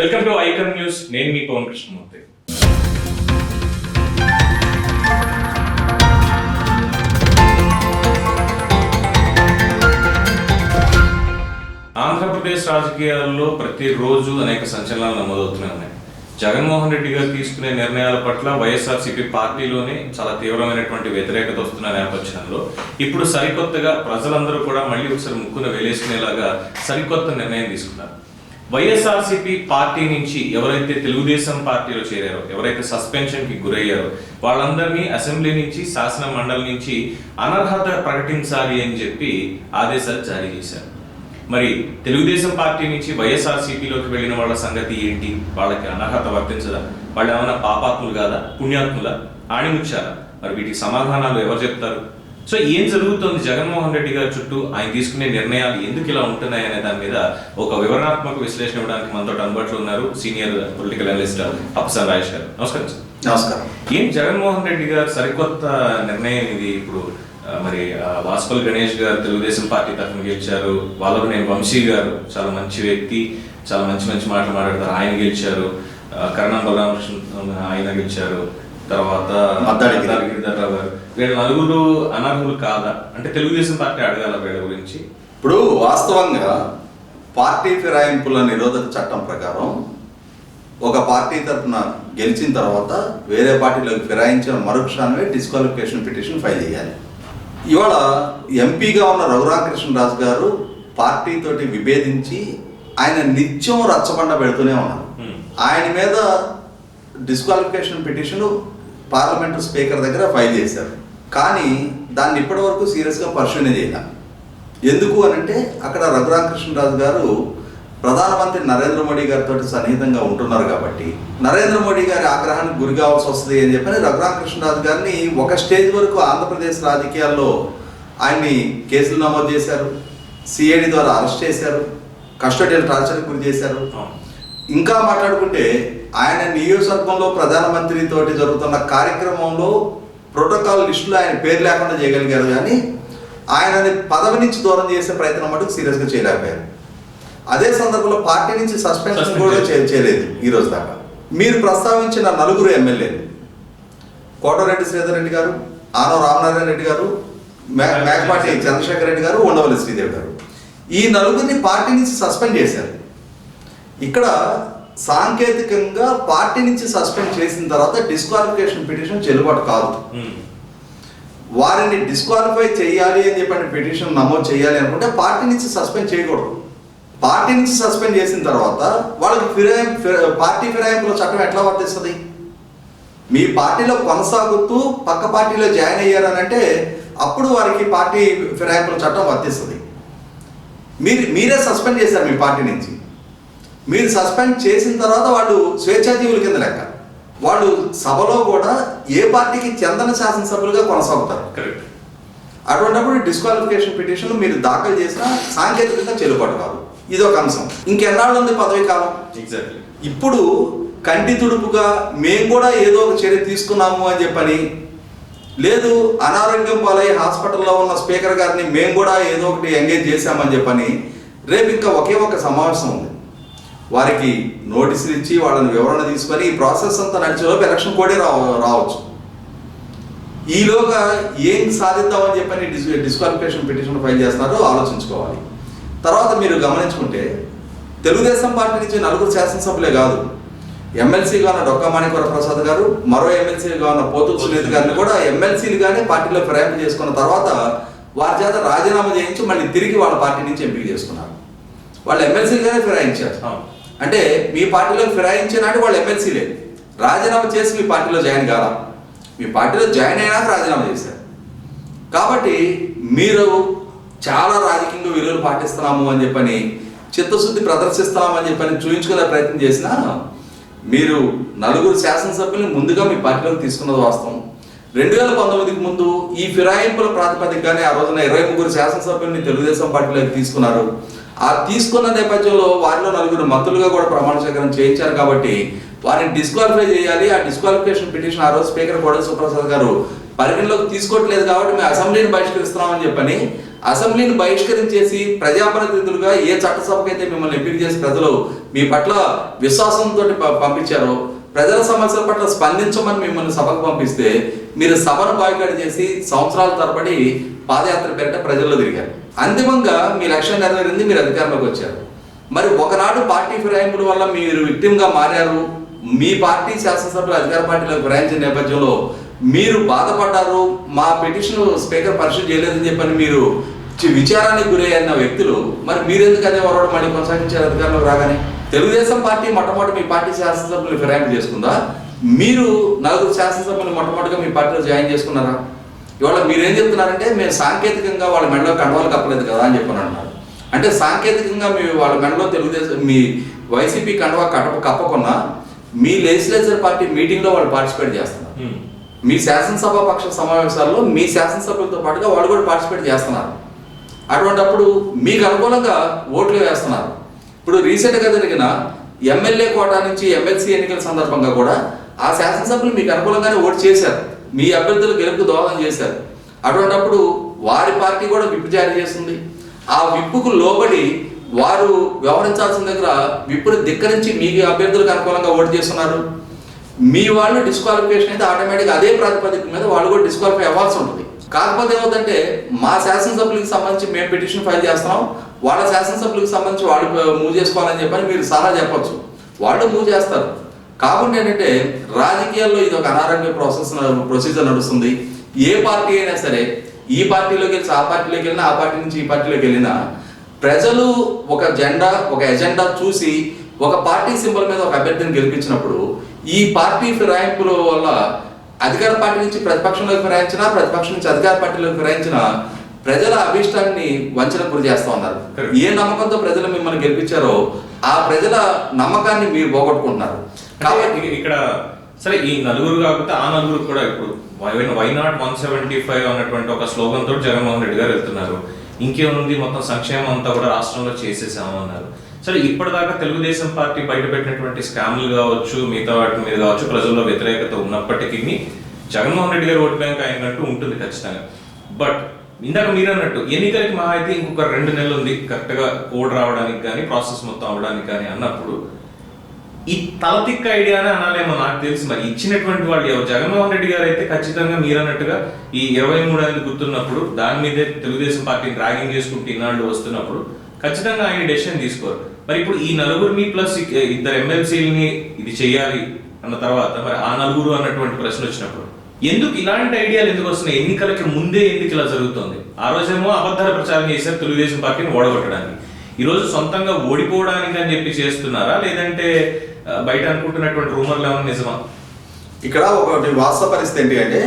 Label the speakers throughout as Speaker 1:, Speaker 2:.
Speaker 1: Welcome to icon news. నేను మీ పవన్ కృష్ణమూర్తి. ఆంధ్రప్రదేశ్ రాజకీయాల్లో ప్రతిరోజు అనేక సంచలనాలు నమోదవుతూనే ఉన్నాయి. జగన్మోహన్ రెడ్డి గారు తీసుకునే నిర్ణయాల పట్ల వైఎస్ఆర్సీపీ పార్టీలోనే చాలా తీవ్రమైనటువంటి వ్యతిరేకత వస్తున్న నేపథ్యంలో ఇప్పుడు సరికొత్తగా ప్రజలందరూ కూడా మళ్ళీ ఒకసారి ముక్కున వేలేసుకునేలాగా సరికొత్త నిర్ణయం తీసుకున్నారు. వైఎస్ఆర్సీపీ పార్టీ నుంచి ఎవరైతే తెలుగుదేశం పార్టీలో చేరారో ఎవరైతే సస్పెన్షన్కి గురయ్యారో వాళ్ళందరినీ అసెంబ్లీ నుంచి శాసన మండలి నుంచి అనర్హత ప్రకటించాలి అని చెప్పి ఆదేశాలు జారీ చేశారు. మరి తెలుగుదేశం పార్టీ నుంచి వైఎస్ఆర్సీపీలోకి వెళ్ళిన వాళ్ళ సంగతి ఏంటి? వాళ్ళకి అనర్హత వర్తించదా? వాళ్ళు ఏమైనా పాపాత్ములు కాదా? పుణ్యాత్ములా? ఆణిముచ్చారా మరి వీటికి సమాధానాలు ఎవరు చెప్తారు? సో ఏం జరుగుతుంది? జగన్మోహన్ రెడ్డి గారి చుట్టూ ఆయన తీసుకునే నిర్ణయాలు ఎందుకు ఇలా ఉంటున్నాయి అనే దాని మీద ఒక వివరణాత్మక విశ్లేషణ ఇవ్వడానికి మనతో అందుబాటులో ఉన్నారు సీనియర్ పొలిటికల్ అనలిస్ట్ అప్సన్ రాజేష్ గారు. నమస్కారం సార్.
Speaker 2: నమస్కారం.
Speaker 1: ఏం జగన్మోహన్ రెడ్డి గారు సరికొత్త నిర్ణయం ఇది ఇప్పుడు మరి ఆ, వాసుపల్లి గణేష్ గారు తెలుగుదేశం పార్టీ తరఫున గెలిచారు. వాళ్ళకు నేను వంశీ గారు చాలా మంచి వ్యక్తి చాలా మంచి మంచి మాటలు మాట్లాడతారు. ఆయన గెలిచారు. కరణం బలరామకృష్ణ ఆయన గెలిచారు. తర్వాత వీళ్ళ నలుగురు అనర్హులు కాదా? అంటే తెలుగుదేశం పార్టీ అడగాల వీళ్ళ గురించి.
Speaker 2: ఇప్పుడు వాస్తవంగా పార్టీ ఫిరాయింపుల నిరోధక చట్టం ప్రకారం ఒక పార్టీ తరఫున గెలిచిన తర్వాత వేరే పార్టీలోకి ఫిరాయించిన మరుక్షణమే డిస్క్వాలిఫికేషన్ పిటిషన్ ఫైల్ చేయాలి. ఇవాళ ఎంపీగా ఉన్న రఘురామకృష్ణరాజు గారు పార్టీ తోటి విభేదించి ఆయన నిత్యం రచ్చబండ పెడుతూనే ఉన్నారు. ఆయన మీద డిస్క్వాలిఫికేషన్ పిటిషన్ పార్లమెంటు స్పీకర్ దగ్గర ఫైల్ చేశారు. కానీ దాన్ని ఇప్పటివరకు సీరియస్గా పర్సూనే చేయాలి. ఎందుకు అని అంటే అక్కడ రఘురామకృష్ణరాజు గారు ప్రధానమంత్రి నరేంద్ర మోడీ గారితో సన్నిహితంగా ఉంటున్నారు కాబట్టి నరేంద్ర మోడీ గారి ఆగ్రహానికి గురి కావాల్సి వస్తుంది అని చెప్పని రఘురామకృష్ణరాజు గారిని ఒక స్టేజ్ వరకు ఆంధ్రప్రదేశ్ రాజకీయాల్లో ఆయన్ని కేసులు నమోదు చేశారు సిఐడి ద్వారా అరెస్ట్ చేశారు కస్టడియల్ టార్చర్కి గురి చేశారు. ఇంకా మాట్లాడుకుంటే ఆయన నియోజకవర్గంలో ప్రధానమంత్రి తోటి జరుగుతున్న కార్యక్రమంలో ప్రోటోకాల్ లిస్టులో ఆయన పేరు లేకుండా చేయగలిగారు కానీ ఆయనని పదవి నుంచి దూరం చేసే ప్రయత్నం మటుకు సీరియస్గా చేయలేకపోయారు. అదే సందర్భంలో పార్టీ నుంచి సస్పెన్షన్ కూడా చేయలేదు. ఈ రోజు దాకా. మీరు ప్రస్తావించిన నలుగురు ఎమ్మెల్యేలు కోటరెడ్డి శ్రీధర్ రెడ్డి గారు ఆనవ రామనారాయణ రెడ్డి గారు మేకపాటి చంద్రశేఖర్ రెడ్డి గారు ఉండవల్లి శ్రీదేవి గారు. ఈ నలుగురిని పార్టీ నుంచి సస్పెండ్ చేశారు. ఇక్కడ సాంకేతికంగా పార్టీ నుంచి సస్పెండ్ చేసిన తర్వాత డిస్క్వాలిఫికేషన్ పిటిషన్ చెల్లుబాటు కాదు. వారిని డిస్క్వాలిఫై చేయాలి అని చెప్పిన పిటిషన్ నమోదు చేయాలి అనుకుంటే పార్టీ నుంచి సస్పెండ్ చేయకూడదు. పార్టీ నుంచి సస్పెండ్ చేసిన తర్వాత వాళ్ళకి ఫిరాయింపు ఫిరా- పార్టీ ఫిరాయింపుల చట్టం ఎట్లా వర్తిస్తుంది? మీ పార్టీలో కొనసాగుతూ పక్క పార్టీలో జాయిన్ అయ్యారని అంటే అప్పుడు వారికి పార్టీ ఫిరాయింపుల చట్టం వర్తిస్తుంది. మీరు మీరే సస్పెండ్ చేశారు మీ పార్టీ నుంచి. మీరు సస్పెండ్ చేసిన తర్వాత వాళ్ళు స్వేచ్ఛాజీవుల కింద లెక్క. వాళ్ళు సభలో కూడా ఏ పార్టీకి చెందని శాసనసభ్యులుగా కొనసాగుతారు.
Speaker 1: కరెక్ట్.
Speaker 2: అటువంటిప్పుడు డిస్క్వాలిఫికేషన్ పిటిషన్ మీరు దాఖలు చేసినా సాంకేతికంగా చెల్లుబాటు కాదు. ఇది ఒక అంశం. ఇంకెన్నాళ్ళు ఉంది పదవి కాలం?
Speaker 1: ఎగ్జాక్ట్లీ
Speaker 2: ఇప్పుడు కంటి తుడుపుగా మేము కూడా ఏదో ఒక చర్య తీసుకున్నాము అని చెప్పని లేదు అనారోగ్యం పాలై హాస్పిటల్లో ఉన్న స్పీకర్ గారిని మేము కూడా ఏదో ఒకటి ఎంగేజ్ చేశామని చెప్పని రేపు ఇంకా ఒకే ఒక సమావేశం ఉంది. వారికి నోటీసులు ఇచ్చి వాళ్ళని వివరణ తీసుకొని ఈ ప్రాసెస్ అంతా నడిచేలోపు ఎలక్షన్ కోడే రావ రావచ్చు. ఈలోగా ఏం సాధిద్దామని చెప్పని డిస్ డిస్క్వాలిఫికేషన్ పిటిషన్ ఫైల్ చేస్తున్నారో ఆలోచించుకోవాలి. తర్వాత మీరు గమనించుకుంటే తెలుగుదేశం పార్టీ నుంచి నలుగురు శాసనసభ్యులే కాదు. ఎమ్మెల్సీగా ఉన్న డొక్కా మాణిక్వర ప్రసాద్ గారు మరో ఎమ్మెల్సీగా ఉన్న పోతు సునీత్ గారిని కూడా ఎమ్మెల్సీలుగానే పార్టీలో ప్రయాణం చేసుకున్న తర్వాత వారి చేత రాజీనామా చేయించి మళ్ళీ తిరిగి వాళ్ళ పార్టీ నుంచి ఎంపిక చేసుకున్నారు. వాళ్ళు ఎమ్మెల్సీలుగానే ఫిరాయించారు అంటే మీ పార్టీలో ఫిరాయించినట్టు వాళ్ళు ఎమ్మెల్సీలే. రాజీనామా చేసి మీ పార్టీలో జాయిన్ కాల మీ పార్టీలో జాయిన్ అయినాక రాజీనామా చేశారు. కాబట్టి మీరు చాలా రాజకీయంగా విలువలు పాటిస్తున్నాము అని చెప్పని చిత్తశుద్ధి ప్రదర్శిస్తున్నాము అని చెప్పని చూపించుకునే ప్రయత్నం చేసినా మీరు నలుగురు శాసనసభ్యుల్ని ముందుగా మీ పార్టీలోకి తీసుకున్నది వాస్తవం. రెండు వేల పంతొమ్మిదికి ముందు ఈ ఫిరాయింపుల ప్రాతిపదికగానే ఆ రోజున ఇరవై ముగ్గురు శాసనసభ్యుల్ని తెలుగుదేశం పార్టీలోకి తీసుకున్నారు. ఆ తీసుకున్న నేపథ్యంలో వారిలో నలుగురు మంత్రులుగా కూడా ప్రమాణ స్వీకారం చేయించారు కాబట్టి వారిని డిస్క్వాలిఫై చేయాలి. ఆ డిస్క్వాలిఫికేషన్ పిటిషన్ ఆ రోజు స్పీకర్ కోడెల సుప్రసాద్ గారు పరిగణలోకి తీసుకోవట్లేదు కాబట్టి మేము అసెంబ్లీని బహిష్కరిస్తున్నామని చెప్పని అసెంబ్లీని బహిష్కరించేసి ప్రజాప్రతినిధులుగా ఏ చట్టసభకైతే మిమ్మల్ని ఎంపిక చేసి ప్రజలు మీ పట్ల విశ్వాసంతో పంపించారో ప్రజల సమస్యల పట్ల స్పందించమని మిమ్మల్ని సభకు పంపిస్తే మీరు సభను బాయ్కాట్ చేసి సంవత్సరాల తరబడి పాదయాత్ర పేరిట ప్రజల్లో తిరిగారు. అంతిమంగా మీ లక్ష్యం నెరవేరింది మీరు అధికారంలోకి వచ్చారు. మరి ఒకనాడు పార్టీ ఫిరాయింపుల వల్ల మీరు విక్టిమ్గా మారారు మీ పార్టీ శాసనసభ్యులు అధికార పార్టీలో ఫిరాయించిన నేపథ్యంలో మీరు బాధపడ్డారు మా పిటిషన్ స్పీకర్ పరిశీలి చేయలేదని చెప్పని మీరు విచారానికి గురయ్యన్న వ్యక్తులు మరి మీరెందుకు అదే వరవడం మళ్ళీ కొనసాగించారు అధికారంలోకి రాగానే? తెలుగుదేశం పార్టీ మొట్టమొదటి మీ పార్టీ శాసనసభ్యులు ఫిరాయింపు చేసుకుందా? మీరు నలుగురు శాసనసభ్యులు మొట్టమొదటిగా మీ పార్టీలో జాయిన్ చేసుకున్నారా? ఇవాళ మీరేం చెప్తున్నారంటే మేము సాంకేతికంగా వాళ్ళ మెడలో కండవాలు కప్పలేదు కదా అని చెప్పని అంటున్నారు. అంటే సాంకేతికంగా మీ వాళ్ళ మెడలో తెలుగుదేశం మీ వైసీపీ కండవా కట్టప కప్పకున్నా మీ లెజిస్లేచర్ పార్టీ మీటింగ్లో వాళ్ళు పార్టిసిపేట్ చేస్తున్నారు. మీ శాసనసభ పక్ష సమావేశాల్లో మీ శాసనసభ్యులతో పాటుగా వాళ్ళు కూడా పార్టిసిపేట్ చేస్తున్నారు. అటువంటప్పుడు మీకు అనుకూలంగా ఓట్లు వేస్తున్నారు. ఇప్పుడు రీసెంట్గా జరిగిన ఎమ్మెల్యే కోటా నుంచి ఎమ్మెల్సీ ఎన్నికల సందర్భంగా కూడా ఆ శాసనసభ్యులు మీకు అనుకూలంగానే ఓటు చేశారు. మీ అభ్యర్థులు గెలుపు దోహదం చేశారు. అటువంటప్పుడు వారి పార్టీ కూడా విప్పు జారీ చేస్తుంది. ఆ విప్పుకు లోబడి వారు వ్యవహరించాల్సిన దగ్గర విప్పుని ధిక్కరించి మీ అభ్యర్థులకు అనుకూలంగా ఓటు చేస్తున్నారు. మీ వాళ్ళు డిస్క్వాలిఫికేషన్ అయితే ఆటోమేటిక్గా అదే ప్రాతిపదిక మీద వాళ్ళు కూడా డిస్క్వాలిఫై అవ్వాల్సి ఉంటుంది. కాకపోతే ఏమవుతుందంటే మా శాసనసభ్యులకు సంబంధించి మేము పిటిషన్ ఫైల్ చేస్తున్నాం. వాళ్ళ శాసనసభ్యులకు సంబంధించి వాళ్ళు మూవ్ చేసుకోవాలని చెప్పని మీరు సలహా చెప్పచ్చు. వాళ్ళు మూవ్ చేస్తారు. కాబట్టి ఏంటంటే రాజకీయాల్లో ఇది ఒక అనారోగ్య ప్రాసెస్ ప్రొసీజర్ నడుస్తుంది. ఏ పార్టీ అయినా సరే ఈ పార్టీలోకి వెళ్ళి ఆ పార్టీలోకి వెళ్ళినా ఆ పార్టీ నుంచి ఈ పార్టీలోకి వెళ్ళినా ప్రజలు ఒక జెండా ఒక ఎజెండా చూసి ఒక పార్టీ సింబల్ మీద ఒక అభ్యర్థిని గెలిపించినప్పుడు ఈ పార్టీ ఫిరాయింపుల వల్ల అధికార పార్టీ నుంచి ప్రతిపక్షంలోకి ఫిరాయించినా ప్రతిపక్షం నుంచి అధికార పార్టీలోకి ఫిరాయించినా ప్రజల అభిష్టాన్ని వంచన గురి చేస్తా ఉన్నారు. ఏ నమ్మకంతో ప్రజలు మిమ్మల్ని గెలిపించారో ఆ ప్రజల నమ్మకాన్ని మీరు పోగొట్టుకుంటున్నారు. కాబట్టి
Speaker 1: ఇక్కడ సరే ఈ నలుగురు కాకపోతే ఆ నలుగురు కూడా ఇప్పుడు why not one seventy five అన్నటువంటి ఒక స్లోగన్ తోటి జగన్మోహన్ రెడ్డి గారు వెళ్తున్నారు. ఇంకేముంది? మొత్తం సంక్షేమం అంతా కూడా రాష్ట్రంలో చేసేసాము అన్నారు. సరే ఇప్పటిదాకా తెలుగుదేశం పార్టీ బయటపెట్టినటువంటి స్కామ్లు కావచ్చు మిగతా వాటి మీద కావచ్చు ప్రజల్లో వ్యతిరేకత ఉన్నప్పటికీ జగన్మోహన్ రెడ్డి గారు ఓటు బ్యాంక్ అయినట్టు ఉంటుంది ఖచ్చితంగా. బట్ ఇందాక మీరు అన్నట్టు ఎన్నికలకి మహా అయితే ఇంకొక రెండు నెలలు ఉంది. కరెక్ట్గా కోడ్ రావడానికి కానీ ప్రాసెస్ మొత్తం అవడానికి కానీ అన్నప్పుడు ఈ తలతిక్క అని అనాలేమో నాకు తెలుసు మరి. ఇచ్చినటువంటి వాళ్ళు ఎవరు? జగన్మోహన్ రెడ్డి గారు అయితే ఖచ్చితంగా మీరు అన్నట్టుగా ఈ ఇరవై మూడు అనేది గుర్తున్నప్పుడు దాని మీదే తెలుగుదేశం పార్టీని ర్యాగింగ్ చేసుకుంటూ ఇన్నాళ్ళు వస్తున్నప్పుడు ఖచ్చితంగా ఆయన డెసిషన్ తీసుకోరు. మరి ఇప్పుడు ఈ నలుగురిని ప్లస్ ఇద్దరు ఎమ్మెల్సీలని ఇది చేయాలి అన్న తర్వాత మరి ఆ నలుగురు అన్నటువంటి ప్రశ్న వచ్చినప్పుడు ఎందుకు ఇలాంటి ఐడియాలు ఎందుకు వస్తున్నాయి? ఎన్నికలకి ముందే ఎందుకు ఇలా జరుగుతుంది? ఆ రోజేమో అబద్ధాల ప్రచారం చేశారు తెలుగుదేశం పార్టీని ఓడగొట్టడానికి. ఈరోజు సొంతంగా ఓడిపోవడానికి అని చెప్పి చేస్తున్నారా? లేదంటే బయట అనుకుంటున్నటువంటి రూమర్లు ఏమైనా నిజమా?
Speaker 2: ఇక్కడ ఒకటి వాస్తవ పరిస్థితి ఏంటి అంటే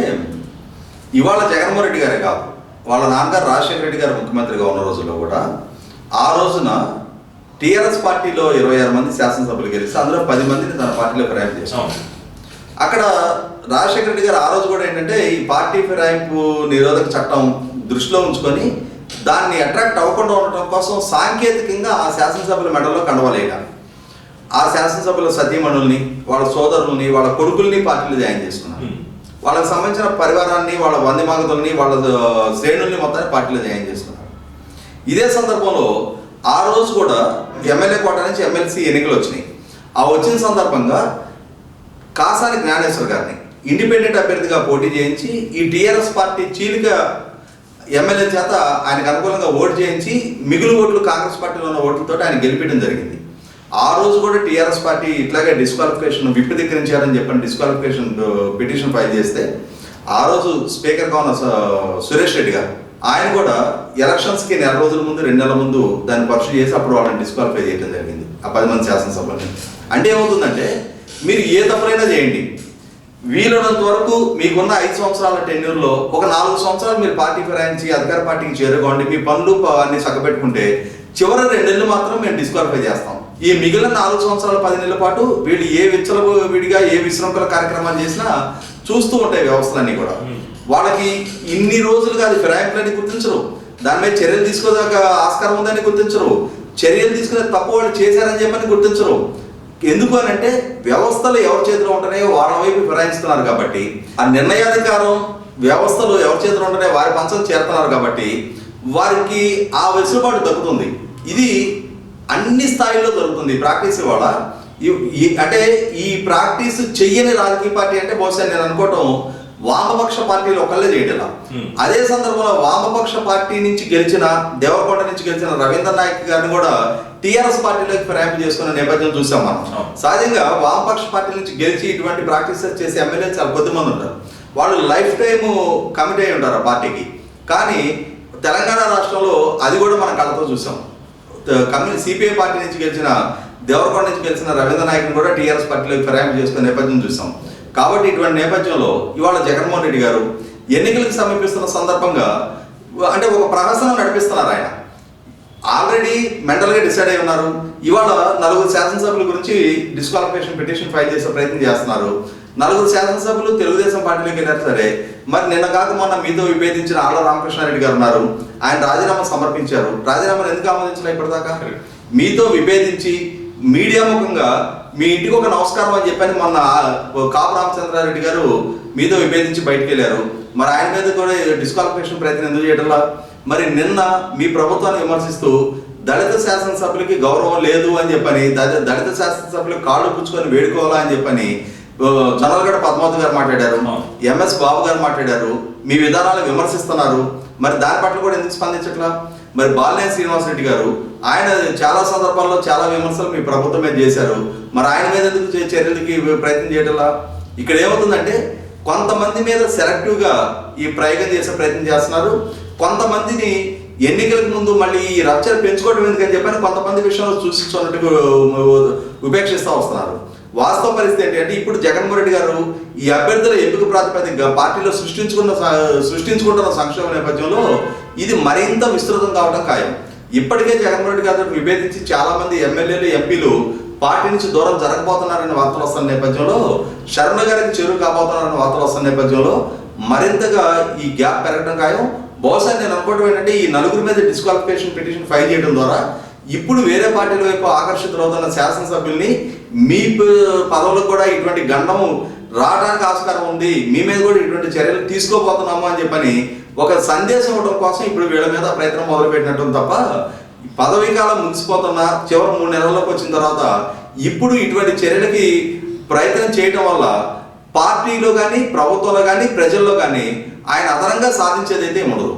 Speaker 2: ఇవాళ జగన్మోహన్ రెడ్డి గారే కాదు వాళ్ళ నాన్నగారు రాజశేఖర రెడ్డి గారు ముఖ్యమంత్రిగా ఉన్న రోజుల్లో కూడా ఆ రోజున టీఆర్ఎస్ పార్టీలో ఇరవై ఆరు మంది శాసనసభ్యులు గెలిస్తే అందులో పది మందిని తన పార్టీలో ఫిరాయింపు
Speaker 1: అవును.
Speaker 2: అక్కడ రాజశేఖర రెడ్డి గారు ఆ రోజు కూడా ఏంటంటే ఈ పార్టీ ఫిరాయింపు నిరోధక చట్టం దృష్టిలో ఉంచుకొని దాన్ని అట్రాక్ట్ అవ్వకుండా ఉండటం కోసం సాంకేతికంగా ఆ శాసనసభ్యుల మెడలో కండవలేక ఆ శాసనసభ్యుల సతీమణుల్ని వాళ్ళ సోదరుల్ని వాళ్ళ కొడుకుల్ని పార్టీలో జాయిన్ చేసుకున్నారు. వాళ్ళకి సంబంధించిన పరివారాన్ని వాళ్ళ వందిమాగతుల్ని వాళ్ళ శ్రేణుల్ని మొత్తాన్ని పార్టీలో జాయిన్ చేసుకున్నారు. ఇదే సందర్భంలో ఆ రోజు కూడా ఎమ్మెల్యే కోట నుంచి ఎమ్మెల్సీ ఎన్నికలు వచ్చినాయి. ఆ వచ్చిన సందర్భంగా కాసాని జ్ఞానేశ్వర్ గారిని ఇండిపెండెంట్ అభ్యర్థిగా పోటీ చేయించి ఈ టీఆర్ఎస్ పార్టీ చీలిక ఎమ్మెల్యే చేత ఆయనకు అనుకూలంగా ఓటు చేయించి మిగులు ఓట్లు కాంగ్రెస్ పార్టీలో ఉన్న ఓట్లతో ఆయన గెలిపించడం జరిగింది. ఆ రోజు కూడా టీఆర్ఎస్ పార్టీ ఇట్లాగే డిస్క్వాలిఫికేషన్ విప్ ధిక్కరించారని చెప్పని డిస్క్వాలిఫికేషన్ పిటిషన్ ఫైల్ చేస్తే ఆ రోజు స్పీకర్ కావున సురేష్ రెడ్డి గారు ఆయన కూడా ఎలక్షన్స్కి నెల రోజుల ముందు రెండు నెలల ముందు దాన్ని పరిశీలి చేసి అప్పుడు వాళ్ళని డిస్క్వాలిఫై చేయడం జరిగింది ఆ పది మంది శాసనసభ్యులని. అంటే ఏమవుతుందంటే మీరు ఏ తప్పులైనా చేయండి. వీలైనంత వరకు మీకున్న ఐదు సంవత్సరాల టెన్యూర్లో ఒక నాలుగు సంవత్సరాలు మీరు పార్టీ ఫిరాయించి అధికార పార్టీకి చేరుకోండి మీ పనులు అన్ని చక్కబెట్టుకుంటే చివరి రెండు నెలలు మాత్రం మేము డిస్క్వాలిఫై చేస్తాం. ఈ మిగిలిన నాలుగు సంవత్సరాల పది నెలల పాటు వీళ్ళు ఏ విచ్చల విడిగా ఏ విశృంఖల కార్యక్రమాలు చేసినా చూస్తూ ఉంటాయి వ్యవస్థలన్నీ కూడా. వాళ్ళకి ఇన్ని రోజులుగా అది ఫిరాయింపులని గుర్తించరు. దాని మీద చర్యలు తీసుకోదాక ఆస్కారం ఉందని గుర్తించరు. చర్యలు తీసుకునే తప్పు వాళ్ళు చేశారని చెప్పని గుర్తించరు. ఎందుకు అని అంటే వ్యవస్థలు ఎవరి చేతిలో ఉంటున్నాయో వాళ్ళ వైపు ఫిరాయిస్తున్నారు కాబట్టి ఆ నిర్ణయాధికారం వ్యవస్థలు ఎవరి చేతిలో ఉంటున్నాయో వారి పంచం చేరుతున్నారు కాబట్టి వారికి ఆ వెసులుబాటు దక్కుతుంది. ఇది అన్ని స్థాయిల్లో జరుగుతుంది ప్రాక్టీస్ ఇవాళ. అంటే ఈ ప్రాక్టీస్ చెయ్యని రాజకీయ పార్టీ అంటే బహుశా నేను అనుకోవటం వామపక్ష పార్టీలు ఒకళ్ళే చేయటం. అదే సందర్భంలో వామపక్ష పార్టీ నుంచి గెలిచిన దేవరకొండ నుంచి గెలిచిన రవీంద్ర నాయక్ గారిని కూడా టీఆర్ఎస్ పార్టీలోకి ఫిరాయింపు చేసుకున్న నేపథ్యం చూసాం మనం. సహజంగా వామపక్ష పార్టీ నుంచి గెలిచి ఇటువంటి ప్రాక్టీసెస్ చేసే ఎమ్మెల్యేలు చాలా కొద్ది మంది ఉంటారు. వాళ్ళు లైఫ్ టైం కమిట్ అయి ఉంటారు ఆ పార్టీకి. కానీ తెలంగాణ రాష్ట్రంలో అది కూడా మనం కళ్ళతో చూసాం. కమ్యూని సిపిఐ పార్టీ నుంచి గెలిచిన దేవరకొండ నుంచి గెలిచిన రవీంద్ర నాయక్ని కూడా టీఆర్ఎస్ పార్టీలోకి ఫిరాయింపు చేసుకునే నేపథ్యం చూసాం. కాబట్టి ఇటువంటి నేపథ్యంలో ఇవాళ జగన్మోహన్ రెడ్డి గారు ఎన్నికలకు సమీపిస్తున్న సందర్భంగా అంటే ఒక ప్రహసనం నడిపిస్తున్నారు ఆయన. ఆల్రెడీ మెంటల్గా డిసైడ్ అయి ఉన్నారు. ఇవాళ నలుగురు శాసనసభ్యుల గురించి డిస్క్వాలిఫికేషన్ పిటిషన్ ఫైల్ చేసే ప్రయత్నం చేస్తున్నారు. నలుగురు శాసనసభ్యులు తెలుగుదేశం పార్టీలోకి వెళ్ళారు సరే మరి నిన్న కాక మొన్న మీతో విభేదించిన ఆళ్ళ రామకృష్ణారెడ్డి గారు ఉన్నారు. ఆయన రాజీనామా సమర్పించారు. రాజీనామాను ఎందుకు ఆమోదించలే ఇప్పటిదాకా? మీతో విభేదించి మీడియా ముఖంగా మీ ఇంటికి ఒక నమస్కారం అని చెప్పని మొన్న కాపు రామచంద్రారెడ్డి గారు మీతో విభేదించి బయటకు వెళ్ళారు. మరి ఆయన మీద కూడా డిస్క్వాలిఫికేషన్ ప్రయత్నం ఎందుకు చేయడంలా మరి నిన్న మీ ప్రభుత్వాన్ని విమర్శిస్తూ దళిత శాసనసభ్యులకి గౌరవం లేదు అని చెప్పని దళిత దళిత శాసనసభ్యులు కాళ్ళు పుచ్చుకొని వేడుకోవాలా అని చెప్పని ఆ, జొన్నలగడ్డ పద్మావతి గారు మాట్లాడారు. ఎంఎస్ బాబు గారు మాట్లాడారు. మీ విధానాలు విమర్శిస్తున్నారు. మరి దాని పట్ల కూడా ఎందుకు స్పందించట్లా? మరి బాలినేని శ్రీనివాసరెడ్డి గారు ఆయన చాలా సందర్భాల్లో చాలా విమర్శలు మీ ప్రభుత్వం మీద చేశారు. మరి ఆయన మీద ఎందుకు చర్యలకి ప్రయత్నం చేయటంలా? ఇక్కడ ఏమవుతుందంటే కొంతమంది మీద సెలెక్టివ్గా ఈ ప్రయోగం చేసే ప్రయత్నం చేస్తున్నారు. కొంతమందిని ఎన్నికలకు ముందు మళ్ళీ ఈ రచ్చలు పెంచుకోవడం ఎందుకని చెప్పని కొంతమంది విషయంలో సూచించున్నట్టుగా ఉపేక్షిస్తూ వస్తున్నారు. వాస్తవ పరిస్థితి ఏంటి అంటే ఇప్పుడు జగన్మోహన్ రెడ్డి గారు ఈ అభ్యర్థుల ఎంపిక ప్రాతిపదికగా పార్టీలో సృష్టించుకున్న సృష్టించుకుంటున్న సంక్షేమ నేపథ్యంలో ఇది మరింత విస్తృతం కావడం ఖాయం. ఇప్పటికే జగన్మోహన్ రెడ్డి గారితో విభేదించి చాలా మంది ఎమ్మెల్యేలు ఎంపీలు పార్టీ నుంచి దూరం జరగబోతున్నారనే వార్తలు వస్తున్న నేపథ్యంలో శర్మ గారికి చెరువు కాబోతున్నారనే వార్తలు వస్తున్న నేపథ్యంలో మరింతగా ఈ గ్యాప్ పెరగడం ఖాయం. బహుశా నేను అనుకోవడం ఏంటంటే ఈ నలుగురి మీద డిస్క్వాలిఫికేషన్ పిటిషన్ ఫైల్ చేయడం ద్వారా ఇప్పుడు వేరే పార్టీల వైపు ఆకర్షితులవుతున్న శాసనసభ్యుల్ని మీ పదవులకు కూడా ఇటువంటి గండం రావడానికి ఆస్కారం ఉంది. మీ మీద కూడా ఇటువంటి చర్యలు తీసుకోబోతున్నాము అని చెప్పని ఒక సందేశం ఇవ్వడం కోసం ఇప్పుడు వీళ్ళ మీద ప్రయత్నం మొదలుపెట్టినట్టు తప్ప పదవీ కాలం ముగిసిపోతున్న చివరి మూడు నెలలకు వచ్చిన తర్వాత ఇప్పుడు ఇటువంటి చర్యలకి ప్రయత్నం చేయటం వల్ల పార్టీలో కానీ ప్రభుత్వంలో కానీ ప్రజల్లో కానీ ఆయన అదనంగా సాధించేది అయితే ఉండదు